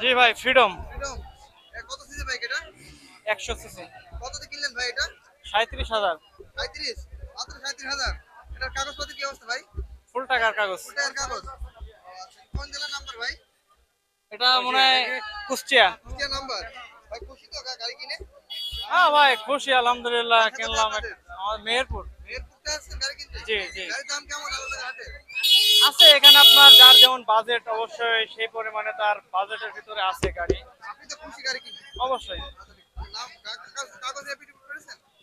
জি ভাই ফ্রিডম কত CC bike এটা? একশো সিসি। কততে কিনলেন ভাই এটা? সাঁত্রিশ হাজার। সাঁত্রিশ মাত্র সাঁত্রিশ হাজার? এটার কাগজপত্র কি অবস্থা ভাই? ফুল টাকার কাগজ। কাগজ। আচ্ছা, কোন জেলার নাম্বার ভাই? এটা মনে হয় কুষ্টিয়া। কুষ্টিয়া নাম্বার ভাই খুশি তো গাড়ি কিনে? হ্যাঁ ভাই খুশি আলহামদুলিল্লাহ কিনলাম আমার মেহেরপুর। জি, জি। আছে এখানে আপনার যার যেমন বাজেট অবশ্যই সেই পরিমাণে তার বাজেটের ভিতরে আছে গাড়ি। আপনি তো খুশি গাড়ি কিনে অবশ্যই।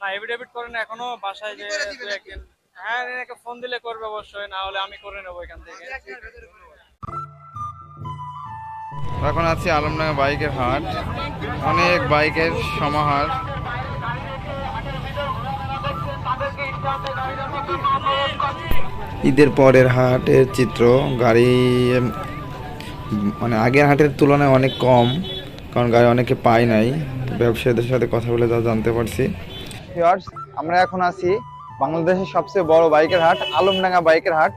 না এভিডেভিট করেন এখনও বাসায় যে একদিন হ্যাঁ এনাকে ফোন দিলে করবে অবশ্যই না হলে আমি করে নেব এখান থেকে। এখন আছি আলমডাঙ্গা বাইকের হাট। অনেক বাইকের সমাহার। ঈদের পরের হাটের চিত্র, গাড়ি মানে আগের হাটের তুলনায় অনেক কম, কারণ গাড়ি অনেকে পায় নাই। ব্যবসায়ীদের সাথে কথা বলে যা জানতে পারছি। আমরা এখন আছি বাংলাদেশের সবচেয়ে বড় বাইকের হাট, আলমডাঙ্গা বাইকের হাট।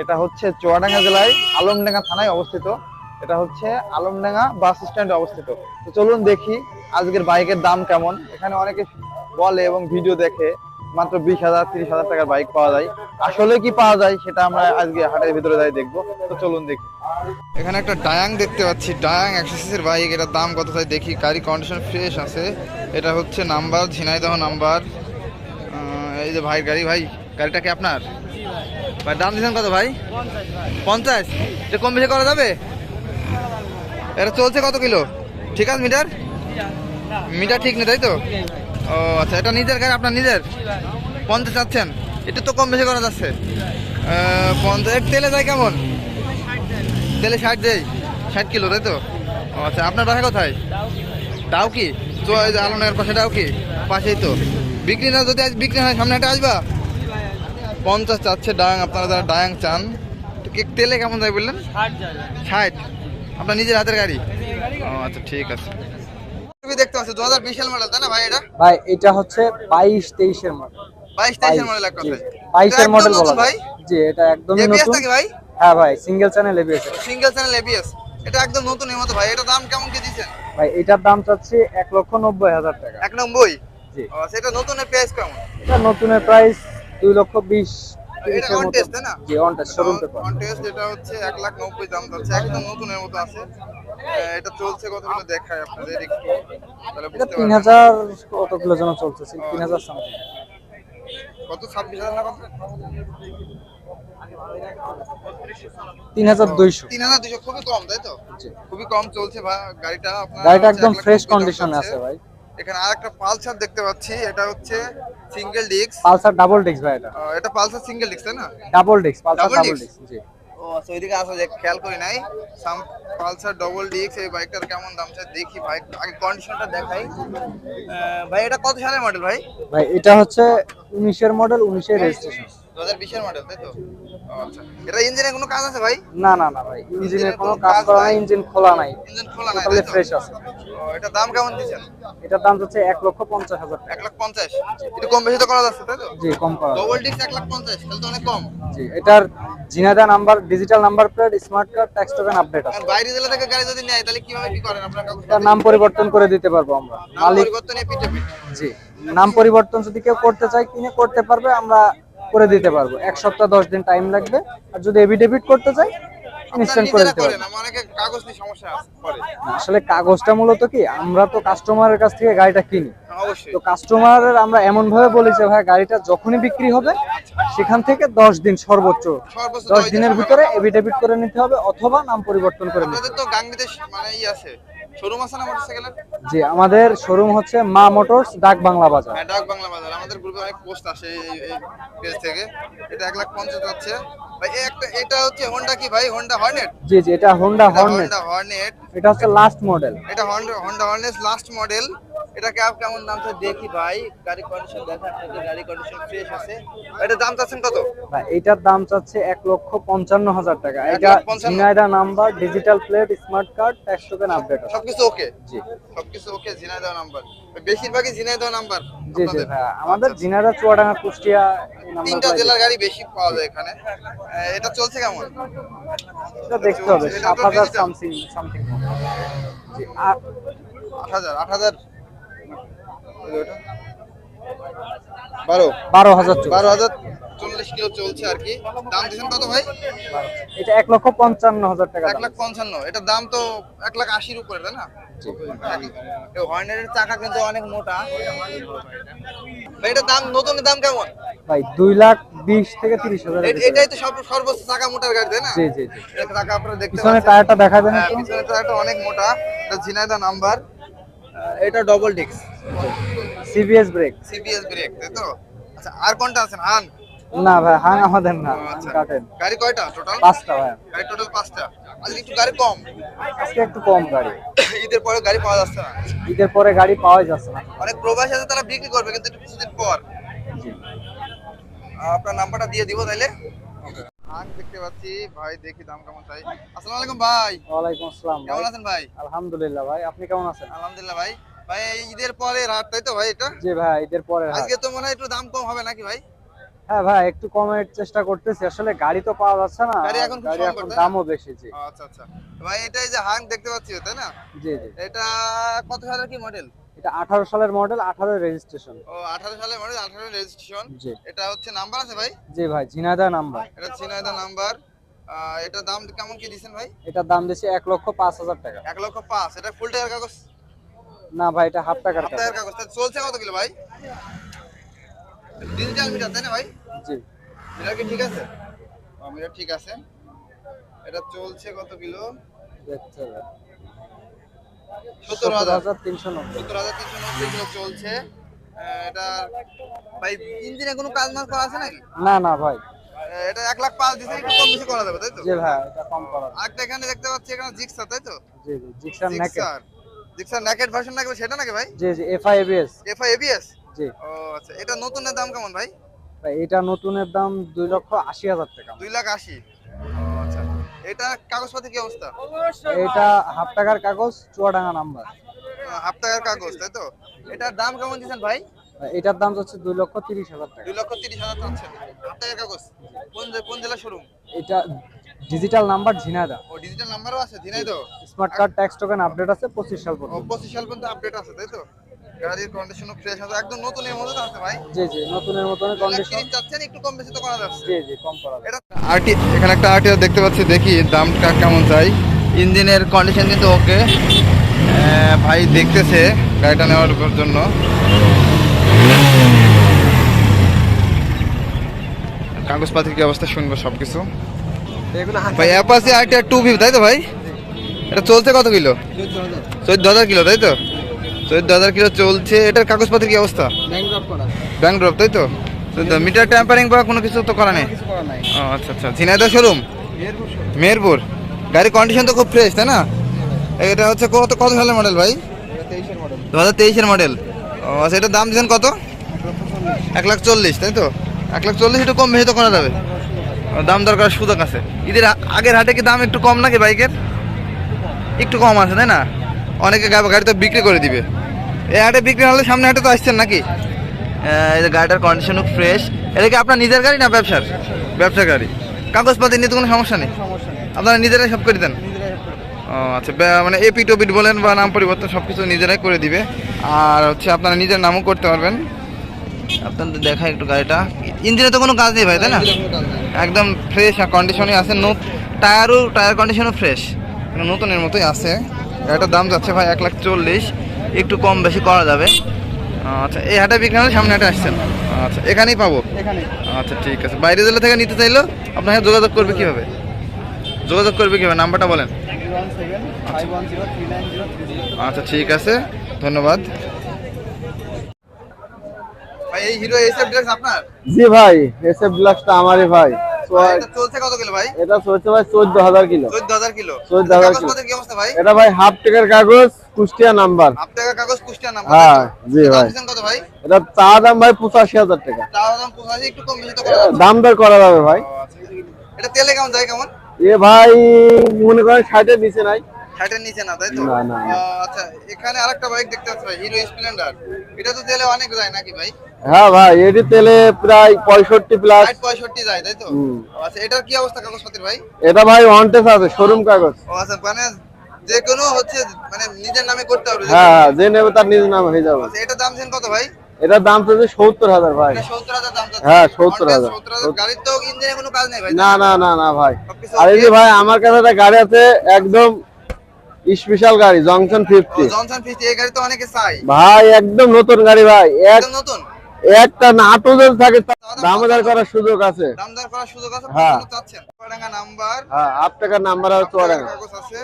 এটা হচ্ছে চুয়াডাঙ্গা জেলায়, আলমডাঙ্গা থানায় অবস্থিত। এটা হচ্ছে আলমডাঙ্গা বাস স্ট্যান্ডে অবস্থিত। তো চলুন দেখি আজকের বাইকের দাম কেমন। এখানে অনেকে বলে এবং ভিডিও দেখে মাত্র বিশ হাজার, তিরিশ হাজার টাকার বাইক পাওয়া যায়। আসলে কি পাওয়া যায় সেটা আমরা আজকে হাটের ভিতরে যাই দেখব। তো চলুন দেখি। এখানে একটা ডায়াং দেখতে পাচ্ছি। ডায়াং একশো বাইক এটার দাম কত তাই দেখি। গাড়ি কন্ডিশন ফ্রেশ আছে। এটা হচ্ছে নাম্বার ঝিনাইদহ নাম্বার এই যে ভাই, গাড়ি ভাই, গাড়িটা কি আপনার? ভাই, দাম দিচ্ছেন কত ভাই? পঞ্চাশ। এটা কম বেশি করা যাবে? এটা চলছে কত কিলো? ঠিক আছে, মিটার? মিটার ঠিক নেই, তাই তো? ও আচ্ছা এটা নিজের গাড়ি আপনার নিজের? পঞ্চাশ চাচ্ছেন? একটু তো কম বেশি করা যাচ্ছে। পঞ্চাশ তেলে যায় কেমন? তেলে ষাট দেয়। ষাট কিলো তাই তো? ও আচ্ছা আপনার বাসা কোথায়? ডাউ কি তো এই পাশে ডাউ কি পাশেই তো। বিক্রি না যদি আজ বিক্রি হয় সামনে একটা আসবা? পঞ্চাশ চাচ্ছে ডায়াং আপনারা যারা ডায়াং চান তেলে কেমন যায় বললেন? ষাট। আপনার নিজের হাতের গাড়ি? ও আচ্ছা ঠিক আছে। তুমি দেখতে পাচ্ছ দু হাজার বিশ সাল মডেল তাই না ভাই এটা? ভাই এটা হচ্ছে বাইশ তেইশের মডেল বাইশ তেইশের মডেল এক কথায়। বাইশের মডেল বলা ভাই? জি এটা এবিএস নতুন। নাকি ভাই? হ্যাঁ ভাই single channel ABS single channel ABS এটা একদম নতুন এর মতো ভাই এটা দাম কেমন কি দিচ্ছেন? ভাই এটার দাম চাচ্ছি এক লক্ষ নব্বই হাজার টাকা। এক নব্বই? জি। ও সেটা নতুনের প্রাইস কেমন? এটা নতুনের প্রাইস দুই লক্ষ বিশ। এটা তাই না? জি on test showroom paper on test এটা হচ্ছে লাখ নব্বই দাম যাচ্ছে একদম নতুনের মতো আছে। এটা চলছে কতগুলো দেখায় আপনাদের একটু তাহলে বুঝতে তিন পারবেন হাজার কত কিলো যেন চলতেছে সামথিং কত? ছাব্বিশ হাজার না কত? খুবই কম তাই তো? খুবই কম চলছে ভাই গাড়িটা আপনার গাড়িটা একদম ফ্রেশ কন্ডিশনে আছে ভাই। এখানে আরেকটা পালসার দেখতে পাচ্ছি এটা হচ্ছে single disc. Pulsar double disc ভাই এটা। এটা পালসার সিঙ্গেল ডিস্ক তাই না? Double disc Pulsar double? Disc? জি। ও আচ্ছা ওইদিকে আসা যে খেয়াল করি নাই। সাম পালসার ডবল ডিস্ক এই বাইকটার কেমন দাম চাই দেখি ভাই আগে কন্ডিশনটা দেখাই। ভাই এটা কত সালের মডেল ভাই? ভাই এটা হচ্ছে উনিশের মডেল উনিশের রেজিস্ট্রেশন দু হাজার মডেল তাই তো? আচ্ছা। এটা ইঞ্জিনে কোনো কাজ আছে ভাই? না না না ভাই। ইঞ্জিনে কোনো কোনো কাজ কাজ করা নাই? নাই? ইঞ্জিন খোলা নাই। ইঞ্জিন খোলা নাই টোটালি ফ্রেশ আছে। এটা দাম কেমন দিচ্ছেন? এটার দাম হচ্ছে এক লক্ষ পঞ্চাশ হাজার টাকা। এক লাখ পঞ্চাশ? একটু কম বেশি তো করা যাচ্ছে তাই তো? জি কম করা ডবল ডিস্ক এক লাখ পঞ্চাশ তাহলে তো অনেক কম। জি এটার Jhenaidah number digital number plate smart card tax token update আছে। বাইরে জেলা থেকে গাড়ি যদি নেয় তাহলে কীভাবে কি করেন? আপনার কাগজ নাম পরিবর্তন করে দিতে পারব আমরা। নাম পরিবর্তনে জি নাম পরিবর্তন যদি কেউ করতে চায় কিনে করতে পারবে। আমরা করে দিতে পারব। এক সপ্তাহ, দশ দিন টাইম লাগবে। আর যদি এভিডেভিট করতে চাই আসলে কাগজটা মূলত কি, আমরা তো কাস্টমারের কাছ থেকে গাড়িটা কিনি। তো কাস্টমারের আমরা এমন ভাবে বলি যে, ভাই, গাড়িটা যখনই বিক্রি হবে, সেখান থেকে দশ দিন সর্বোচ্চ, দশ দিনের ভিতরে এভিডেভিট করে নিতে হবে অথবা নাম পরিবর্তন করে নিতে হবে। শোরুম আছে না মোটরসাইকেলের? জি আমাদের শোরুম হচ্ছে মা মোটরস ডাক বাংলা বাজার। হ্যাঁ ডাক বাংলা বাজার। আমাদের গ্রুপে অনেক পোস্ট আসে এই পেজ থেকে। এটা এক লাখ পঞ্চাশ যাচ্ছে। ভাই একটা এটা হচ্ছে হোন্ডা কি ভাই? হোন্ডা হর্নেট জি জি এটা হোন্ডা হর্নেট হোন্ডা হর্নেট এটা হচ্ছে লাস্ট মডেল এটা হন্ডা হর্নেট লাস্ট মডেল এটা ক্যাব কেমন দাম চাচ্ছে দেখি ভাই গাড়ি কন্ডিশন দেখা আপনাদের গাড়ি কন্ডিশন ফ্রেশ আছে। এটা দাম চাচ্ছেন কত? ভাই এটার দাম চাচ্ছে এক লক্ষ পঞ্চান্ন হাজার টাকা। এটা Jhenaidah number digital plate smart card tax token update সবকিছু ওকে জি। সবকিছু ওকে ঝিনাইদহ নাম্বার বেশিরভাগই ঝিনাইদহ নাম্বার জি জি ভাই আমাদের ঝিনাইদা চুয়াডাঙ্গা কুষ্টিয়া তিনটা জেলার গাড়ি বেশি পাওয়া যায় এখানে। এটা চলছে কেমন? এটা দেখতে হবে সাত হাজার সামথিং সামথিং জি আট হাজার আট হাজার বারো? বারো হাজার চল্লিশ। বারো হাজার চল্লিশ কিলো চলছে আর কি। দাম দিচ্ছেন কত ভাই? এটা এক লক্ষ পঞ্চান্ন হাজার টাকা এক লাখ পঞ্চান্ন। এটার দাম তো এক লাখ আশির উপরে তাই না? হর্নেটের চাকা কিন্তু অনেক মোটা। ভাই এটার দাম নতুন দাম কেমন? ভাই দুই লাখ বিশ থেকে তিরিশ হাজার এটাই তো সব সর্বোচ্চ চাকা মোটার গাড়ি তাই না? জি জি জি। চাকা আপনারা দেখতে পিছনে টায়ারটা দেখাবেন হ্যাঁ, একটু। পিছনের টায়ারটা অনেক মোটা। এটা ঝিনাইদা নাম্বার এটা double disc CBS brake CBS brake তাই তো? আচ্ছা আর কোনটা আছেন আন না ভাই হাং আমাদের না আচ্ছা। কাটেন। গাড়ি কয়টা টোটাল পাঁচটা ভাই। গাড়ি টোটাল পাঁচটা। আজকে একটু গাড়ি কম। আজকে একটু কম গাড়ি। ঈদের পরে গাড়ি পাওয়া যাচ্ছে না। ঈদের পরে গাড়ি পাওয়া যাচ্ছে না। অনেক প্রবাসী আছে তারা বিক্রি করবে কিন্তু একটু কিছুদিন পর। জি। আপনার নাম্বারটা দিয়ে দিব তাইলে। আং দেখতে পাচ্ছি। ভাই দেখি দাম কেমন চাই। আসসালামু আলাইকুম ভাই। ওয়ালাইকুম আসসালাম কেমন আছেন ভাই? আলহামদুলিল্লাহ ভাই আপনি কেমন আছেন? আলহামদুলিল্লাহ ভাই। ভাই ঈদের পরে রাত তাই তো ভাই এটা? জি ভাই ঈদের পরে। আজকে তো মনে হয় একটু দাম কম হবে নাকি ভাই? হ্যাঁ ভাই একটু কমের চেষ্টা করতেছি। আসলে গাড়ি তো পাওয়া যাচ্ছে না গাড়ি এখন গাড়ি এখন দামও বেশি জি। আচ্ছা আচ্ছা। ভাই এটাই যে হাং দেখতে পাচ্ছি তাই না? জি জি। এটা কত সালের কি মডেল এটা আঠারো সালের মডেল আঠারো রেজিস্ট্রেশন ও আঠারো সালের মডেল আঠারো রেজিস্ট্রেশন জি। এটা হচ্ছে নাম্বার আছে ভাই? জি ভাই ঝিনাইদা নাম্বার এটা ছিনাইদা নাম্বার এটা দাম কেমন কি দিচ্ছেন ভাই? এটার দাম দিচ্ছে এক লক্ষ পাঁচ হাজার টাকা। এক লক্ষ পাঁচ এটা ফুল টাকার কাগজ? না ভাই এটা হাফ টাকার টাকার কাগজ। চলছে কত কিলো ভাই? ডিজিটাল মিটার তাই না ভাই? জি। মিটার কি ঠিক আছে? ও মিটার ঠিক আছে। এটা চলছে কত কিলো? দেখতে সত্তর হাজার তিনশো নব্বই। সত্তর হাজার তিনশো নব্বই কিলো চলছে। এটা ভাই ইঞ্জিনে কোনো কাজ মাজ করা আছে নাকি? না না ভাই। এটা এক লাখ পাঁচ দিচ্ছে একটু কম বেশি করা যাবে তাই তো? জি ভাই এটা কম করা যাবে। এখানে দেখতে পাচ্ছি এখানে জিক্সা তাই তো? জি জি Gixxer Gixxer. Gixxer naked version নাকি সেটা নাকি ভাই? জি জি এফআই এবিএস এফআই এবিএস জি। ও আচ্ছা এটা নতুনের দাম কেমন ভাই? ভাই এটা নতুনের দাম দুই লক্ষ আশি হাজার টাকা। দুই লাখ আশি। ও আচ্ছা। এটা কাগজপাতি কি অবস্থা? এটা হাফ টাকার কাগজ চুয়াডাঙ্গা নাম্বার। হাফ টাকার কাগজ তাই তো? এটার দাম কেমন দিচ্ছেন ভাই? এটার দাম যাচ্ছে দুই লক্ষ তিরিশ হাজার টাকা। দুই লক্ষ তিরিশ হাজার চাচ্ছেন হাফ টাকার কাগজ? কোন কোন জেলা শোরুম? এটা ডিজিটাল নাম্বার ঝিনাইদা ও ডিজিটাল নাম্বারও আছে Jhenaidah? Smart card tax token update আছে পঁচিশ সাল ও পর্যন্ত পঁচিশ সাল পর্যন্ত আপডেট আছে তাই তো? গাড়ির কন্ডিশনও ফ্রেশ আছে একদম নতুনের মধ্যে আছে ভাই। জি জি নতুনের দুই কন্ডিশন চাচ্ছেন একটু কম বেশি তো করা যাচ্ছে। জি জি কম করা। এটা আরটি এখানে একটা আরটিও দেখতে পাচ্ছি দেখি দামটা কেমন চাই। ইঞ্জিনের কন্ডিশন কিন্তু ওকে ভাই দেখতেছে গাড়িটা নেওয়ার জন্য। কাগজপাতির কি অবস্থা শুনব সবকিছু। ভাই অ্যাপাসি আরটিআর টু ভিভ তাই তো ভাই? এটা চলছে কত কিলো? চোদ্দ হাজার কিলো তাই তো? চোদ্দ হাজার কিলো চলছে। এটার কাগজপাতির কি অবস্থা? ব্যাংক ড্রপ তাই তো? মিটার ট্যাম্পারিং বা কোনো কিছু তো করা নেই? ও আচ্ছা আচ্ছা। ঝিনাইদহ শোরুম মেহেরপুর গাড়ির কন্ডিশন তো খুব ফ্রেশ তাই না? এটা হচ্ছে কত কত সালের মডেল ভাই? দু হাজার তেইশের মডেল ও আচ্ছা এটার দাম দিচ্ছেন কত? এক লাখ চল্লিশ তাই তো? এক লাখ চল্লিশ একটু কম বেশি তো করা যাবে। দাম দরকার সুযোগ আছে। ঈদের আগের হাটে কি দাম একটু কম নাকি বাইকের? একটু কম আছে তাই না? অনেকে গাড়ি তো বিক্রি করে দিবে। এই হাটে বিক্রি না হলে সামনে হাটে তো আসছেন নাকি? আহ, এই যে গাড়িটার কন্ডিশনও ফ্রেশ এটা কি আপনার নিজের গাড়ি না ব্যবসার? ব্যবসার গাড়ি। কাগজপাতি নিয়ে তো কোনো সমস্যা নেই? আপনারা নিজেরাই সব করে দেন? ও আচ্ছা মানে এপি টপিট বলেন বা নাম পরিবর্তন সব কিছু নিজেরাই করে দিবে। আর হচ্ছে আপনারা নিজের নামও করতে পারবেন। আপনাদের দেখা একটু গাড়িটা। ইঞ্জিনে তো কোনো কাজ নেই ভাই তাই না? একদম ফ্রেশ কন্ডিশনে আছে নো টায়ারও টায়ার কন্ডিশনও ফ্রেশ নতুনের মতোই আছে। গাড়িটার দাম যাচ্ছে ভাই এক লাখ চল্লিশ। একটু কম বেশি করা যাবে। আচ্ছা এই হাটে বিক্রি হলে সামনে হাটে আসছেন। আচ্ছা এখানেই পাবো? আচ্ছা ঠিক আছে। বাইরে জেলা থেকে নিতে চাইলো আপনাকে যোগাযোগ করবে কীভাবে? যোগাযোগ করবে কীভাবে? নাম্বারটা বলেন। আচ্ছা ঠিক আছে। ধন্যবাদ। ভাই এই হিরো এসএফ ড্রেস আপনার? জি ভাই এসএফ ডিলাক্সটা আমারই ভাই। চলছে কত কিলো ভাই? এটা চলছে ভাই চোদ্দ হাজার কিলো। চোদ্দ হাজার কিলো। 14,000 কিলো। কি অবস্থা ভাই? এটা ভাই হাফ টেকের কাগজ কুষ্টিয়া নাম্বার। হাফ টাকা কাগজ কুষ্টিয়া হ্যাঁ, জি ভাই। কত ভাই? এটা চা দাম ভাই পঁচাশি হাজার টাকা। তাও দাম পঁচাশি একটু কম করা দাম দর করা যাবে ভাই। আচ্ছা। এটা তেলে কেমন যায় কেমন? এ ভাই মনে করেন ষাটের নিচে নাই। ষাটের নিচে না তাই তো? আচ্ছা এখানে আরেকটা বাইক দেখতে পাচ্ছি ভাই হিরো স্প্লেন্ডার। এটা তো তেলে অনেক যায় নাকি ভাই? হ্যাঁ ভাই এটি তেলে প্রায় পঁয়ষট্টি প্লাস পঁয়ষট্টি যায় তাই তো? আচ্ছা এটার কি অবস্থা কাগজপত্রের ভাই? এটা ভাই ওয়ান্টেস আছে শোরুম কাগজ। আচ্ছা মানে যে কোনো হচ্ছে মানে নিজের নামে করতে হবে হ্যাঁ হ্যাঁ, যে নেবে তার নিজ নাম হয়ে যাবে। আচ্ছা এটার দাম ছেন কত ভাই? এটার দাম চলছে সত্তর হাজার ভাই। হ্যাঁ, 70,000 সত্তর হাজার গাড়ির তো ইঞ্জিনে কোনো কাজ নেই ভাই না না না না ভাই। আর এই যে ভাই আমার কাছে একটা গাড়ি আছে একদম স্পেশাল গাড়ি জংশন ফিফটি জনসন ফিফটি এই গাড়ি তো অনেকে চাই ভাই একদম নতুন গাড়ি ভাই। একদম নতুন? একটা নাটো যদি থাকে দামোদার করার সুযোগ আছে। দামদার করার সুযোগ আছে হ্যাঁ। কত চাচ্ছেন। চুয়াডাঙ্গা নাম্বার। হ্যাঁ আট টাকার নাম্বার চুয়াডাঙ্গা। কাগজ আছে।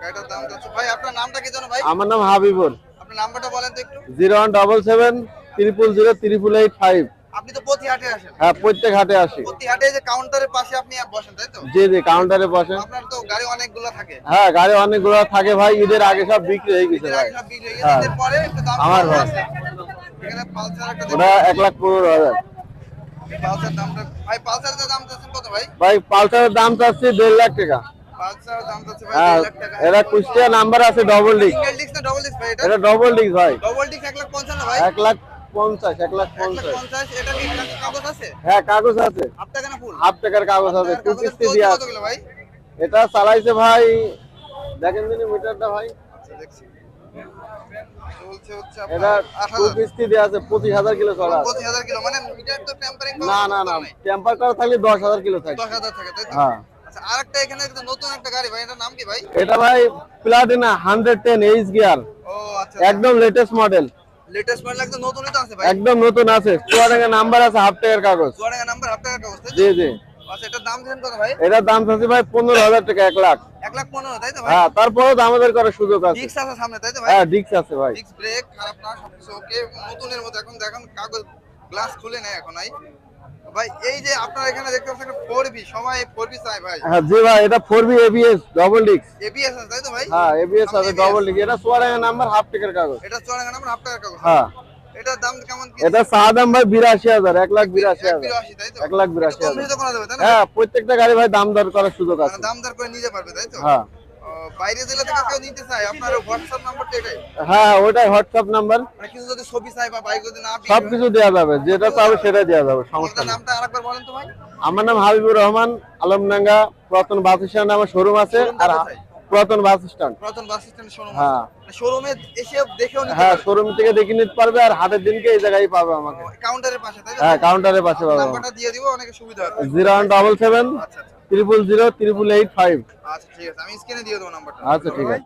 গাড়িটার দাম ভাই আপনার নামটা কি জানো ভাই? আমার নাম হাবিবুর আপনার নাম্বারটা বলেন তো একটু। Zero one double seven triple zero triple eight five. আপনি তো প্রতি হাটে আসেন। হ্যাঁ প্রত্যেক হাটে আসি। প্রতি হাটে যে কাউন্টারের পাশে আপনি বসেন তাই তো? জি জি কাউন্টারে বসেন। আপনার তো গাড়ি অনেকগুলো থাকে। হ্যাঁ গাড়ি অনেকগুলো থাকে ভাই ঈদের আগে সব বিক্রি হয়ে গেছে ভাই। সব বিক্রি গেছে। পরে একটু দাম আমার ভাই। এখানে পালসার একটা ওটা এক লাখ পনেরো হাজার। পালসার দামটা ভাই পালসারের দাম চাচ্ছেন কত ভাই? ভাই পালসারের দাম চাচ্ছি দেড় লাখ টাকা। এটা কুষ্টিয়া নাম্বার আছে ডবল ডিস্ক এটা? ডবল ডিস্ক ভাই। এক লাখ পঞ্চাশ এক লাখ পঞ্চাশ। হ্যাঁ কাগজ আছে। হাফ টাকার কাগজ আছে টু দিয়ে এটা চালাইছে ভাই দেখেন দিন মিটারটা ভাই। আচ্ছা এটা টু কিস্তি দিয়ে আছে পঁচিশ হাজার কিলো চলা মানে মিটার তো টেম্পারিং না না না টেম্পার করা থাকলে দশ হাজার কিলো থাকে। হ্যাঁ। আচ্ছা আরেকটা এখানে নতুন একটা গাড়ি ভাই এটার নাম কি ভাই? এটা ভাই Platina hundred ten H gear একদম লেটেস্ট মডেল লেটেস্ট মডেল একদম নতুনই তো আছে ভাই। একদম নতুন আছে। চুয়াডাঙ্গা নাম্বার আছে হাফ টাকার কাগজ। চুয়াডাঙ্গা নাম্বার হাফ টাকার কাগজ জি জি। আচ্ছা এটার দাম থাকছে কত ভাই? এটার দাম চাচ্ছি ভাই পনেরো হাজার টাকা এক লাখ। এক লাখ পনেরো তাই তো ভাই? হ্যাঁ তারপরেও করার সুযোগ আছে। ডিক্স আছে সামনে তাই তো ভাই? হ্যাঁ ডিক্স আছে ভাই। ডিক্স ব্রেক খারাপ না সবকিছু ওকে নতুনের মতো এখন দেখুন কাগজ গ্লাস খুলে নেয় এখন আই ভাই এই যে আপনার এখানে দেখতে পাচ্ছেন একটা চাই ভাই। হ্যাঁ জি ভাই এটা আছে তাই তো ভাই? হ্যাঁ আছে ডবল এটা নাম্বার হাফ টাকার কাগজ। এটা নাম্বার হাফ টাকার কাগজ। হ্যাঁ। এটার দাম কেমন কি? এটা ভাই লাখ তাই তো? লাখ বিরাশি একটু কম হাজার। তো করা যাবে, তাই না? হ্যাঁ প্রত্যেকটা গাড়ি ভাই দাম দর করার সুযোগ মানে আছে। দাম দর করে নিতে পারবে, তাই তো? হ্যাঁ। বাইরে জেলা থেকে কেউ নিতে চায়, আপনার হোয়াটসঅ্যাপ নাম্বারটা এটাই? হ্যাঁ ওটাই হোয়াটসঅ্যাপ নাম্বার মানে কিছু যদি ছবি চায় বা বাইক যদি না সব কিছু যাবে যেটা সেটা যাবে সমস্যা নামটা আরেকবার বলেন তো ভাই। আমার নাম হাবিবুর রহমান আলমডাঙ্গা পুরাতন বাস স্ট্যান্ড আমার শোরুম আছে আর পুরাতন বাস স্ট্যান্ড পুরাতন বাস স্ট্যান্ডের showroom হ্যাঁ। আছে। মানে এসে দেখেও নিতে হ্যাঁ শোরুম থেকে দেখে নিতে পারবে আর হাটের দিনকে এই জায়গায় পাবে আমাকে কাউন্টারের পাশে, তাই হ্যাঁ কাউন্টারের পাশে পাবে নাম্বারটা দিয়ে দিব, অনেকে সুবিধা হবে। জিরো ওয়ান ডবল সেভেন আচ্ছা, আচ্ছা। Triple zero triple eight five আচ্ছা, ঠিক আছে। আমি স্ক্রিনে দিয়ে দেবো নাম্বারটা আচ্ছা ঠিক আছে।